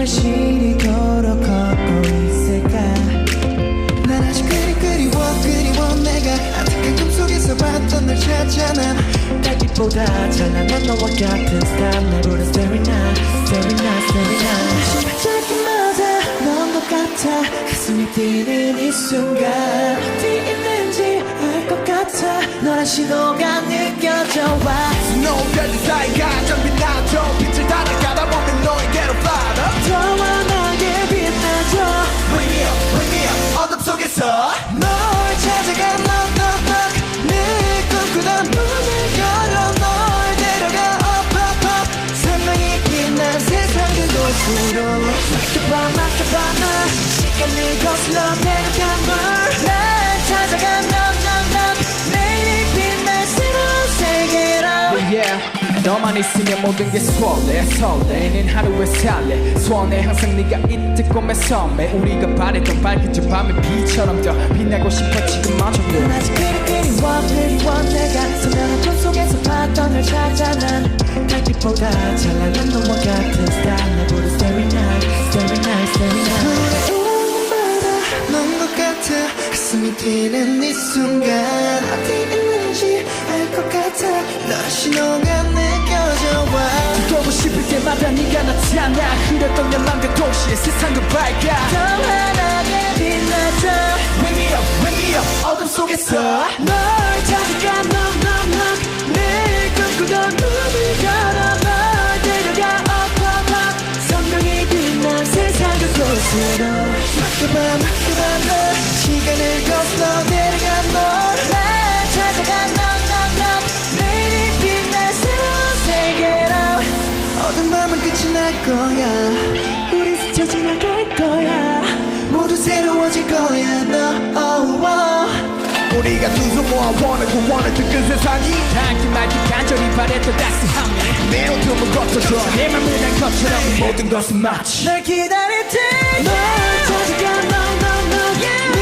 불신이 걸어가고 있을까? 난 아직 그리 그리워 그리워. 내가 안타까운 꿈속에서 봤던 널 찾아. 난 기보다 찬란한 너와 같은 스타일. 날 부른 Starry Night Starry Night Starry Night. 시작마다 넌 똑같아. 가슴이 뛰는 이 순간. 어디 있는지 알 것 같아. 너란 신호가 느껴져 와. No 별일 사이가 나? 시간을 거슬러 빛날 새로운 세계로 yeah. 너만 있으면 모든 게 설레 설레는 하루의 살래 소원에 항상 네가 있을 꿈의 섬에 우리가 바랬던 밝은 밤의 비처럼 더 빛나고 싶어 지금마저 난 아직 그리 그리워 그리워 내가 선명한 꿈 속에서 봤던 널 찾아 난 달빛보다 찬란한 같아 가슴이 뛰는 이 순간 어디 있는지 알 것 같아. 너 신호가 느껴져 와. 보고 싶을 때마다 네가 나타나. 흐렸던 내 맘과 동시에 세상도 밝아. 더 환하게 빛나줘 Bring me up, bring me up. 어둠 속에서. 널 찾아가 knock 내 꿈꾸던 문을 열어 널 데려가 up up up. 선명히 빛난 세상 그곳으로. 맡겨봐 맡겨봐 거야. 우리 스쳐 지나갈 거야. 모두 새로워질 거야 너. Oh, oh. 우리가 두 손 모아 원하고 원했던 그 세상이 단기 말기 간절히 바랬던 따스함이 내 어둠을 거쳐줘. 내 맘을 난 것처럼 모든 것은 마치 널 기다릴 테널 찾아가 knock 내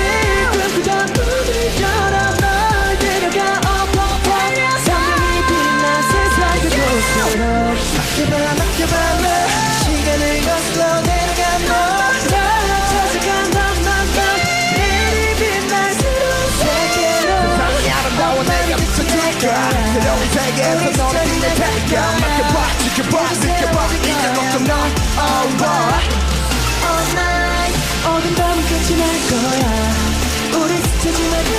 꿈꾸던 널 맡겨봐 내가 너를 믿을 테니까 맡겨봐 지켜봐 느껴봐 이제 걱정 넌 alright All night 어두운 밤은 끝이 날 거야. 우리 스쳐지면